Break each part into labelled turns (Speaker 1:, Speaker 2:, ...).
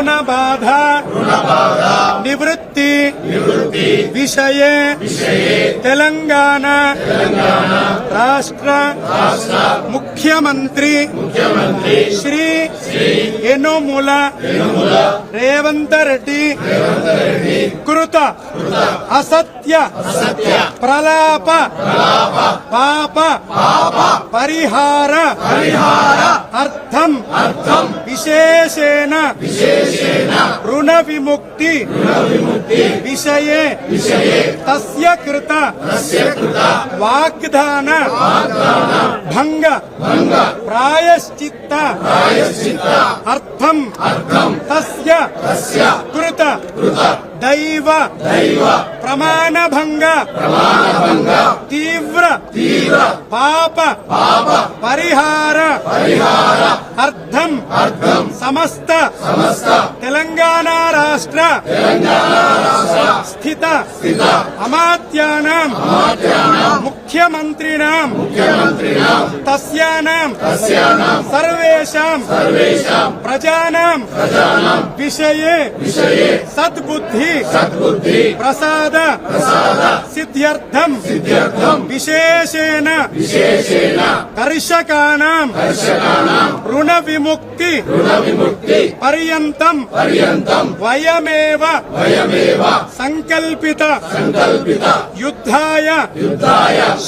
Speaker 1: రుణబాధ నివృత్తి. విషయే. తెలంగాణ. రాష్ట్ర. ముఖ్యమంత్రి. శ్రీ. యనుముల. రేవంత్ రెడ్డి. కృత. అసత్య. ప్రలాప. పాప. పరిహార. అర్థం. విశేషేణ రుణ విముక్తి వాగ్దాన భంగ ప్రాయశ్చిత్త అర్థం కృత దైవ ప్రమాణభంగ పాప. పరిహార. అర్థం. సమస్త. తెలంగాణ రాష్ట్ర. స్థిత. అమాత్యానాం. ముఖ్యమంత్రిణాం తస్యానాం. సర్వేషాం. ప్రజానాం. విషయే. సద్బుద్ధి. ప్రసాద. సిద్ధ్యర్థం. విశేషేణ. కర్షకాణం రుణ విముక్తి. పర్యంతం వయమేవ సంకల్పిత యుద్ధాయ శక్తి హేతవే యాదగిరి లక్ష్మి నరసింహస్వామి అనుగ్రహ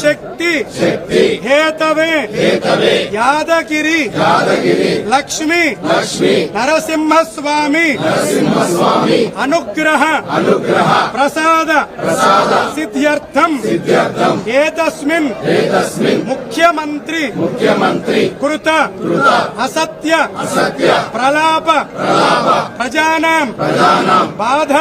Speaker 1: ప్రసాద సిద్ధ్యర్థం ఏతస్మిన్ ముఖ్యమంత్రి
Speaker 2: ముఖ్యమంత్రి
Speaker 1: కృత అసత్య
Speaker 2: సత్య
Speaker 1: ప్రలాప ప్రజానాం
Speaker 2: ప్రధానం
Speaker 1: బాధ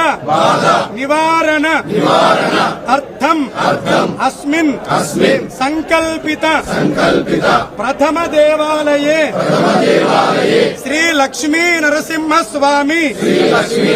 Speaker 1: నివారణ
Speaker 2: నివారణ
Speaker 1: అర్థం అస్మిన్
Speaker 2: అస్మిన్
Speaker 1: సంకల్పిత
Speaker 2: సంకల్పిత.
Speaker 1: ప్రథమ దేవాలయే.
Speaker 2: దేవాలయే.
Speaker 1: శ్రీ లక్ష్మీ నరసింహ స్వామి
Speaker 2: శ్రీ లక్ష్మీ